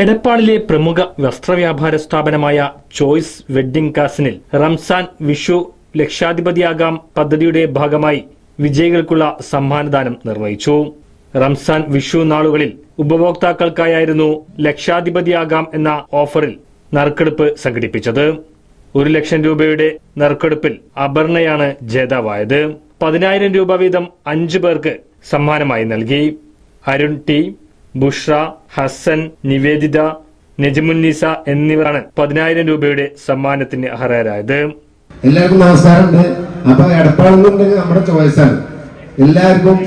എടപ്പാളിലെ പ്രമുഖ വസ്ത്രവ്യാപാര സ്ഥാപനമായ ചോയ്സ് വെഡ്ഡിംഗ് കാസിനിൽ റംസാൻ വിഷു ലക്ഷാധിപതിയാകാം പദ്ധതിയുടെ ഭാഗമായി വിജയികൾക്കുള്ള സമ്മാനദാനം നിർവഹിച്ചു. റംസാൻ വിഷു നാളുകളിൽ ഉപഭോക്താക്കൾക്കായിരുന്നു ലക്ഷാധിപതിയാകാം എന്ന ഓഫറിൽ നറുക്കെടുപ്പ് സംഘടിപ്പിച്ചത്. ഒരു ലക്ഷം രൂപയുടെ നറുക്കെടുപ്പിൽ അപർണയാണ് ജേതാവായത്. പതിനായിരം രൂപ വീതം അഞ്ചു പേർക്ക് സമ്മാനമായി നൽകി. അരുൺ ടി. ബുഷ്ര ഹസൻ നിവേദിത നജമുന്നീസ എന്നിവരാണ് പതിനായിരം രൂപയുടെ സമ്മാനത്തിന് അർഹരായത്. എല്ലാവർക്കും നമസ്കാരമുണ്ട്. അപ്പൊ എടപ്പാളെന്നുണ്ടെങ്കിൽ നമ്മുടെ ചോയ്സാണ് എല്ലാവർക്കും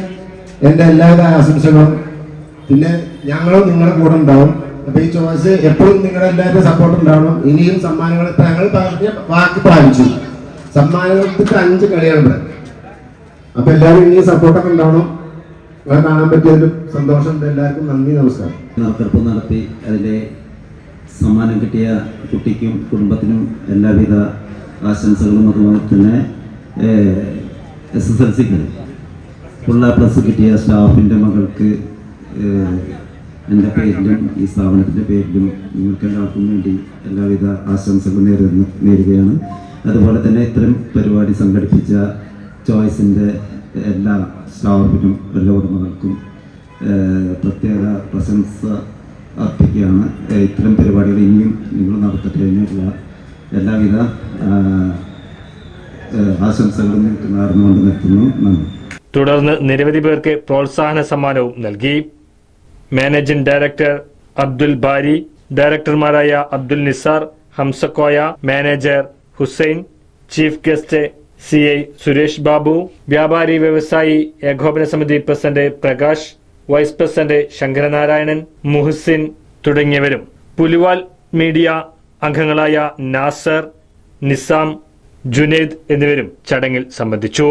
എന്റെ എല്ലാവിധ ആശംസകളും. പിന്നെ ഞങ്ങളും നിങ്ങളുടെ കൂടെ ഉണ്ടാവും. അപ്പൊ ഈ ചോയ്സ് എപ്പോഴും നിങ്ങളുടെ എല്ലാവരുടെ സപ്പോർട്ട് ഉണ്ടാവണം. ഇനിയും സമ്മാനങ്ങൾ ഞങ്ങൾ പറഞ്ഞ വാക്ക് പാലിച്ചു സമ്മാനങ്ങൾക്ക് അഞ്ച് കളികളുണ്ട്. അപ്പൊ എല്ലാവരും ഇനിയും സപ്പോർട്ടൊക്കെ ഉണ്ടാവണം. നിങ്ങളെ കാണാൻ പറ്റിയതിലും സന്തോഷം എല്ലാവർക്കും നന്ദി നമസ്കാരം. നറുക്കെടുപ്പ് നടത്തി അതിന്റെ സമ്മാനം കിട്ടിയ കുട്ടിക്കും കുടുംബത്തിനും എല്ലാവിധ ആശംസകളും അതുപോലെ തന്നെ എസ് എസ് എൽ സിക്ക് ഫുള്ള പ്ലസ് കിട്ടിയ സ്റ്റാഫിന്റെ മകൾക്ക് എന്റെ പേരിലും ഈ സ്ഥാപനത്തിന്റെ പേരിലും നിങ്ങൾക്ക് എല്ലാവർക്കും വേണ്ടി എല്ലാവിധ ആശംസകളും നേരുന്നു നേരുകയാണ്. അതുപോലെ തന്നെ ഇത്തരം പരിപാടി സംഘടിപ്പിച്ച ചോയ്സിന്റെ എല്ലാ സ്റ്റാഫിനും എല്ലാ ഉടമകൾക്കും പ്രത്യേക പ്രശംസ അർപ്പിക്കുകയാണ്. ഇത്തരം പരിപാടികൾ ഇനിയും നിങ്ങൾ നടത്തട്ടെ അതിനുള്ള എല്ലാവിധ ആശംസകളും നിങ്ങൾക്ക് നേർന്നുകൊണ്ട് നിർത്തുന്നു. നന്ദി. തുടർന്ന് നിരവധി പേർക്ക് പ്രോത്സാഹന സമ്മാനവും നൽകി. Managing director Abdul Bari ഡയറക്ടർമാരായ Abdul Nisar Hamzakoya manager Hussain chief guest C. I Suresh Babu വ്യാപാരി വ്യവസായി ഏകോപന സമിതി president Prakash vice president Sankaranarayanan Muhsin തുടങ്ങിയവരും. പുലിവാൽ മീഡിയ അംഗങ്ങളായ നാസർ നിസാം ജുനൈദ് എന്നിവരും ചടങ്ങിൽ സംബന്ധിച്ചു.